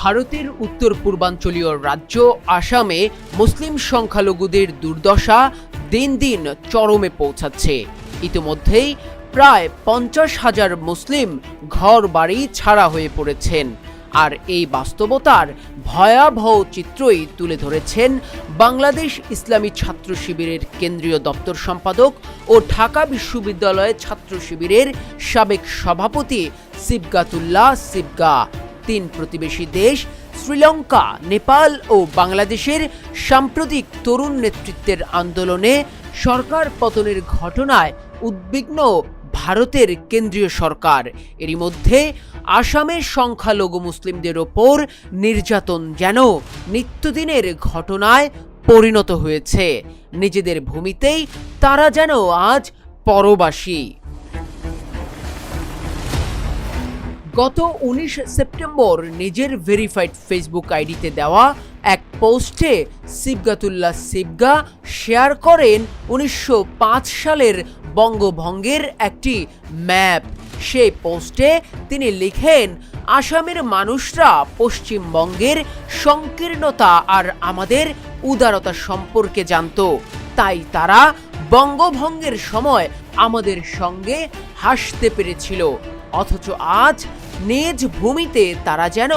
ভারতের উত্তর পূর্বাঞ্চলীয় রাজ্য আসামে মুসলিম সংখ্যালঘুদের দুর্দশা দিন দিন চরমে পৌঁছাচ্ছে। ইতিমধ্যেই প্রায় পঞ্চাশ হাজার মুসলিম ঘর বাড়ি ছাড়া হয়ে পড়েছেন। আর এই বাস্তবতার ভয়াবহ চিত্রই তুলে ধরেছেন বাংলাদেশ ইসলামী ছাত্র শিবিরের কেন্দ্রীয় দপ্তর সম্পাদক ও ঢাকা বিশ্ববিদ্যালয়ের ছাত্র শিবিরের সাবেক সভাপতি সিবগাতুল্লাহ সিবগা। তিন প্রতিবেশী দেশ, শ্রীলঙ্কা, নেপাল ও বাংলাদেশের সাম্প্রতিক তরুণ নেতৃত্বের আন্দোলনে সরকার পতনের ঘটনায় উদ্বিগ্ন ভারতের কেন্দ্রীয় সরকার। এরই মধ্যে আসামের সংখ্যালঘু মুসলিমদের ওপর নির্যাতন যেন নিত্যদিনের ঘটনায় পরিণত হয়েছে। নিজেদের ভূমিতেই তারা যেন আজ পরবাসী। গত উনিশ সেপ্টেম্বর নিজের ভেরিফাইড ফেসবুক আইডিতে দেওয়া এক পোস্টে সিবগাতুল্লাহ সিবগা শেয়ার করেন উনিশশো পাঁচ সালের বঙ্গভঙ্গের একটি ম্যাপ। সেই পোস্টে তিনি লিখেন, আসামের মানুষরা পশ্চিমবঙ্গের সংকীর্ণতা আর আমাদের উদারতা সম্পর্কে জানতো। তাই তারা বঙ্গভঙ্গের সময় আমাদের সঙ্গে হাসতে পেরেছিল। অথচ আজ নিজ ভূমিতে তারা যেন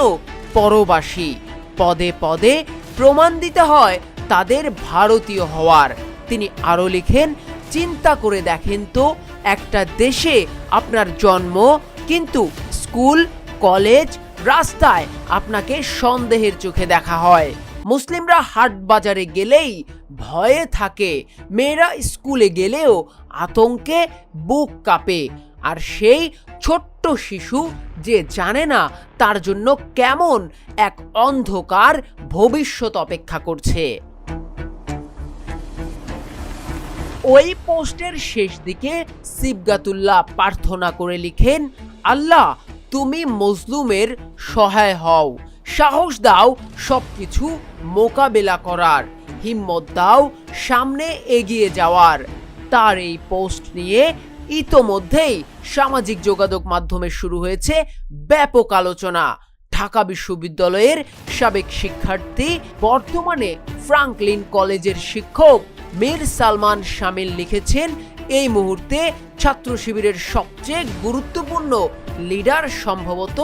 পরবাসী। পদে পদে প্রমাণ দিতে হয় তাদের ভারতীয় হওয়ার। তিনি আরও লিখেন, চিন্তা করে দেখেন তো, একটা দেশে আপনার জন্ম, কিন্তু স্কুল, কলেজ, রাস্তায় আপনাকে সন্দেহের চোখে দেখা হয়। মুসলিমরা হাট বাজারে গেলেই ভয়ে থাকে, মেয়েরা স্কুলে গেলেও আতঙ্কে বুক কাঁপে। আর সেই ছোট্ট শিশু যে জানে না তার জন্য কেমন এক অন্ধকার ভবিষ্যৎ অপেক্ষা করছে। ওই পোস্টের শেষ দিকে সিবগাতুল্লাহ প্রার্থনা করে লিখেন, আল্লাহ, তুমি মজলুমের সহায় হও। সাহস দাও সবকিছু মোকাবেলা করার। হিম্মত দাও সামনে এগিয়ে যাওয়ার। তার এই পোস্ট নিয়ে ইতোমধ্যেই সামাজিক যোগাযোগ মাধ্যমে শুরু হয়েছে ব্যাপক আলোচনা। ঢাকা বিশ্ববিদ্যালয়ের সাবেক শিক্ষার্থী, বর্তমানে ফ্রাঙ্কলিন কলেজের শিক্ষক মীর সালমান শামিল লিখেছেন, এই মুহূর্তে ছাত্র শিবিরের সবচেয়ে গুরুত্বপূর্ণ লিডার সম্ভবত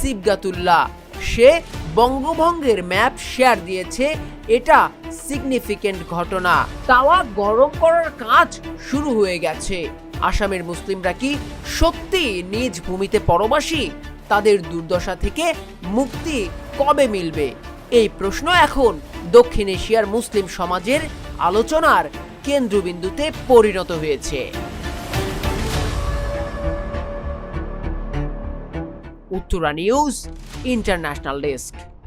সিবগাতুল্লাহ। সে বঙ্গভঙ্গের ম্যাপ শেয়ার দিয়েছে। এটা সিগনিফিকেন্ট ঘটনা। তাওয়া গরম করার কাজ শুরু হয়ে গেছে। আসামের মুসলিমরা কি সত্যি নিজ ভূমিতে পরবাসী? তাদের দুর্দশা থেকে মুক্তি কবে মিলবে? এই প্রশ্ন এখন দক্ষিণ এশিয়ার মুসলিম সমাজের আলোচনার কেন্দ্রবিন্দুতে পরিণত হয়েছে। Uttara news, international desk.